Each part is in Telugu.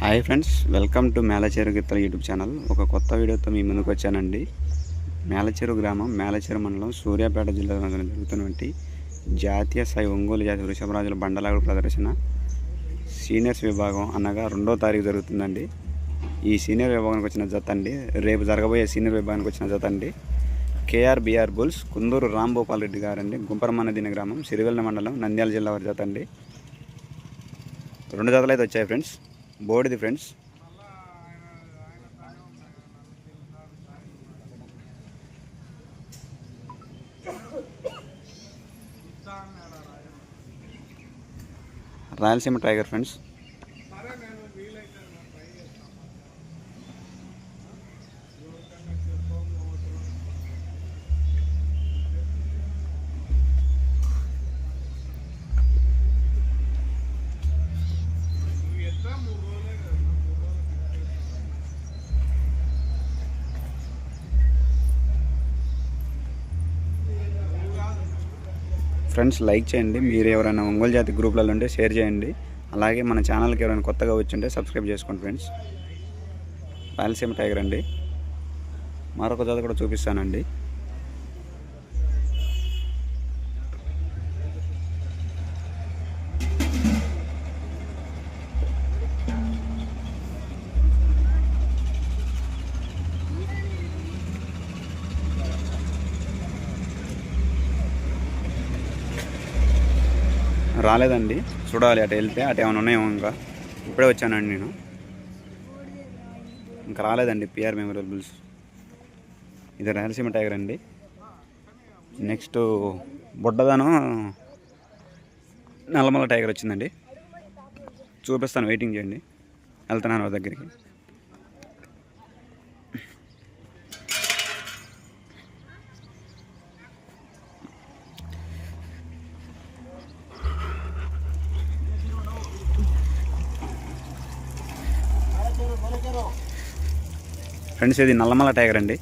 Hi friends welcome to Melacheru గిత్తల YouTube channel. ఒక కొత్త వీడియోతో మీ ముందుకు వచ్చానండి. మేలచేరు గ్రామం మేలచేరు మండలం సూర్యాపేట జిల్లాలో జరుగుతున్నటువంటి జాతీయ స్థాయి ఒంగోలు జాతి వృషభరాజుల బండలాగుడు ప్రదర్శన. సీనియర్స్ విభాగం అనగా రెండో తారీఖు జరుగుతుందండి. ఈ సీనియర్ విభాగానికి వచ్చిన జత అండి. రేపు జరగబోయే సీనియర్ విభాగానికి వచ్చిన జత అండి. కేఆర్బీఆర్ బుల్స్ కుందూరు రాంభూపాల్ రెడ్డి గారండి. గుంపరమన్నదిన గ్రామం సిరివెల్ల మండలం నంద్యాల జిల్లా వారి జత అండి. రెండు జతలు అయితే వచ్చాయి friends. బోర్డుది friends. Rayalaseema tiger friends. Friends like చేయండి. మీరు ఎవరైనా ఒంగోలు జాతి గ్రూప్లలో ఉంటే షేర్ చేయండి. అలాగే మన ఛానల్కి ఎవరైనా కొత్తగా వచ్చింటే సబ్స్క్రైబ్ చేసుకోండి ఫ్రెండ్స్. రాయలసీమ టైగర్ అండి. మరొక జత కూడా చూపిస్తానండి. రాలేదండి. చూడాలి అటు వెళ్తే అటు ఏమైనా ఉన్నాయేమో ఇంకా. ఇప్పుడే వచ్చానండి నేను. ఇంకా రాలేదండి పిఆర్ మెమొరబుల్స్ ఇది రాయలసీమ టైగర్ అండి. నెక్స్ట్ బుడ్డదనం నల్లమల టైగర్ వచ్చిందండి. చూపిస్తాను వెయిటింగ్ చేయండి. వెళ్తున్నాను వాళ్ళ దగ్గరికి. ఫ్రెండ్స్ ఇది నల్లమల టైగర్ అండి.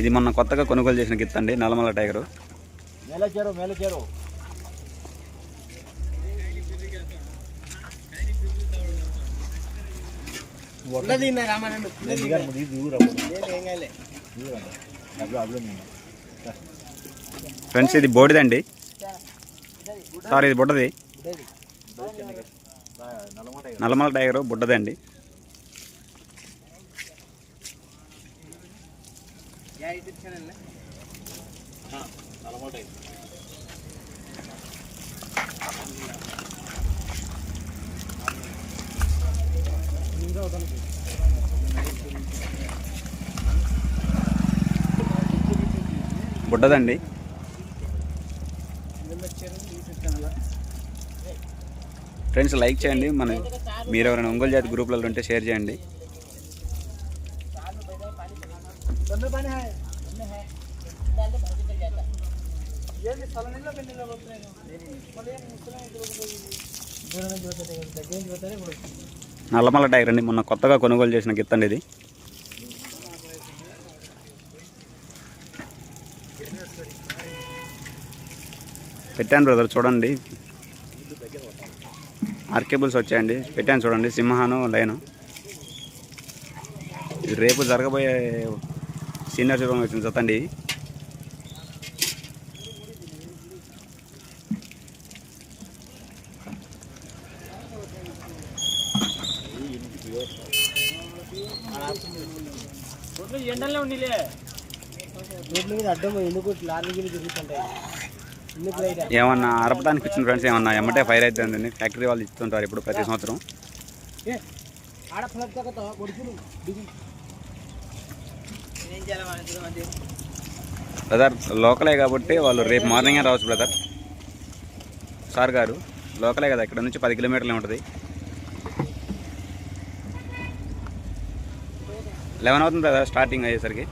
ఇది మొన్న కొత్తగా కొనుగోలు చేసిన గిత్త అండి నల్లమల టైగరు. ఫ్రెండ్స్ ఇది బోడిదండి. సార్ ఇది బుడ్డది. నల్లమల టైగరు బుడ్డదండి బుడ్డదండి. ఫ్రెండ్స్ లైక్ చేయండి. మన మీరు ఎవరైనా ఒంగోలు జాతి గ్రూప్లలో ఉంటే షేర్ చేయండి. నల్లమల్ల టైర్ అండి. మొన్న కొత్తగా కొనుగోలు చేసిన గిత్తండి ఇది. పెట్టాను బ్రదర్ చూడండి. ఆర్కేబుల్స్ వచ్చాయండి. పెట్టాను చూడండి సింహాను లైను. ఇది రేపు జరగబోయే సీనియర్ శుభం వచ్చింది చతండి ఎండల్లో ఉండిలే రోడ్ల మీద అడ్డం ఎందుకు లారీ గిరి తిరుగుతుంటాయి? ఏమన్నా అరపడానికి వచ్చిన ఫ్రెండ్స్ ఏమన్నా ఎమ్మటే ఫైర్ అవుతుందండి ఫ్యాక్టరీ వాళ్ళు ఇస్తుంటారు ఇప్పుడు ప్రతి సంవత్సరం. బ్రదర్ లోకలే కాబట్టి వాళ్ళు రేపు మార్నింగే రావచ్చు బ్రదర్ సార్ గారు లోకలే కదా ఇక్కడ నుంచి పది కిలోమీటర్లే ఉంటుంది లెవెన్ అవుతుంది బ్రదర్ స్టార్టింగ్ అయ్యేసరికి.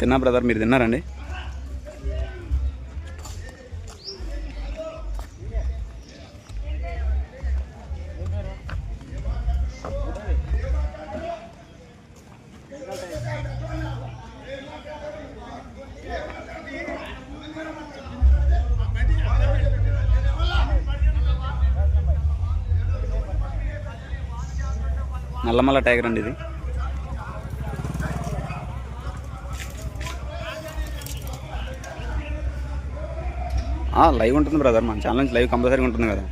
తిన్నా బ్రదర్ మీరు తిన్నారండి? నల్లమల్ల టైగర్ అండి ఇది. లైవ్ ఉంటుంది బ్రదర్ మన ఛానల్ నుంచి లైవ్ కంపల్సరీగా ఉంటుంది కదా.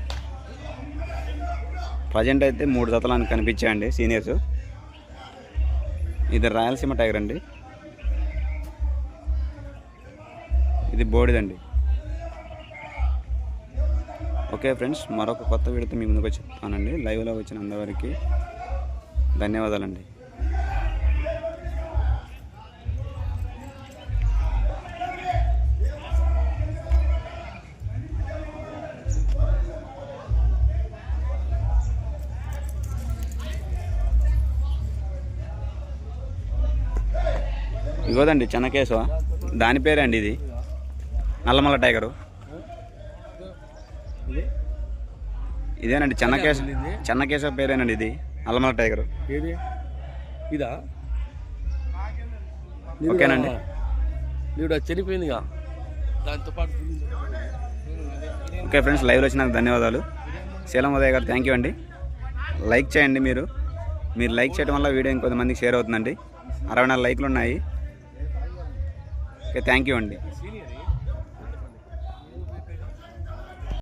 ప్రజెంట్ అయితే మూడు జతలు అని కనిపించాయండి సీనియర్స్. ఇది రాయలసీమ టైగర్ అండి. ఇది బోడిదండి. ఓకే ఫ్రెండ్స్ మరొక కొత్త వీడితో మీ ముందుకు చెప్తానండి లైవ్లో వచ్చిన అందరికీ ధన్యవాదాలండి. ఇగోదండి చెన్నకేశవ దాని పేరే అండి ఇది. నల్లమల్ల టైగరు. ఇది? ఇదేనండి చెన్నకేశవ చెన్నకేశవ పేరేనండి ఇది. నల్లమల్ల టైగరు. ఏది? ఇదా? ఓకేనండి. నీడు చనిపోయిందిగా. దాంతో పాటు ఓకే ఫ్రెండ్స్ లైవ్లో వచ్చినందుకు ధన్యవాదాలు. శీలం ఉదయ్ గారు థ్యాంక్ యూ అండి. లైక్ చేయండి మీరు. మీరు లైక్ చేయడం వల్ల వీడియో ఇంకొంతమందికి షేర్ అవుతుందండి. అరవై నాలుగు లైక్లు ఉన్నాయి. ఓకే థ్యాంక్ యూ అండి.